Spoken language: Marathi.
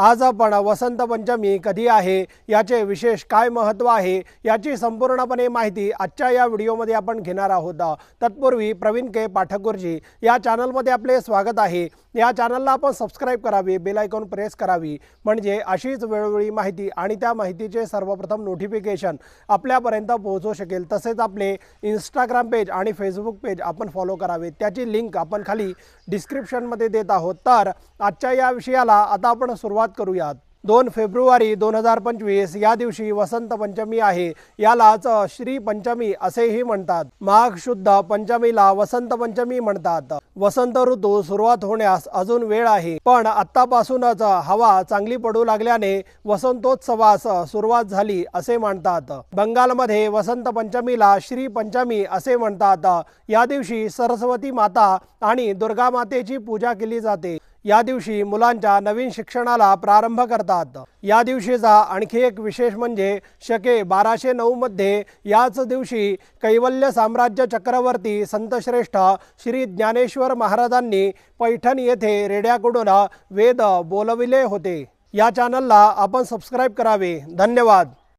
आज आपण वसंत पंचमी कधी आहे? याचे विशेष काय महत्त्व आहे? याची संपूर्णपणे माहिती आजच्या या व्हिडिओमध्ये आपण घेणार आहोत. तत्पूर्वी प्रवीण के. पाठकुरजी या चॅनलमध्ये आपले स्वागत आहे. या चॅनलला आपण सबस्क्राईब करावी बेलायकॉन प्रेस करावी. म्हणजे अशीच वेळोवेळी माहिती आणि त्या माहितीचे सर्वप्रथम नोटिफिकेशन आपल्यापर्यंत पोहोचू शकेल. तसेच आपले इंस्टाग्राम पेज आणि फेसबुक पेज आपण फॉलो करावे. त्याची लिंक आपण खाली डिस्क्रिप्शनमध्ये देत आहोत. तर आजच्या या विषयाला आता आपण सुरुवात करूयात. दोन फेब्रुवारी दोन हजार पंचवीस या दिवशी वसंत पंचमी आहे. यालाच श्री पंचमी असेही म्हणतात. माघ शुद्ध पंचमीला वसंत पंचमी म्हणतात. वसंत ऋतू सुरुवात होण्यास अजून वेळ आहे. पण आतापासूनच हवा चांगली पडू लागल्याने वसंतोत्सवास सुरुवात झाली असे मानतात बंगालमध्ये वसंत पंचमीला श्री पंचमी असे म्हणतात. या दिवशी सरस्वती माता आणि दुर्गा मातेची पूजा केली जाते. या दिवशी मुलांच्या नवीन शिक्षणाला प्रारंभ करतात. या दिवशीचा आणखी एक विशेष म्हणजे शके बाराशे नऊमध्ये याच दिवशी कैवल्य साम्राज्य चक्रवर्ती संतश्रेष्ठ श्री ज्ञानेश्वर महाराजांनी पैठण येथे रेड्याकडून वेद बोलविले होते. या चॅनलला आपण सबस्क्राईब करावे. धन्यवाद.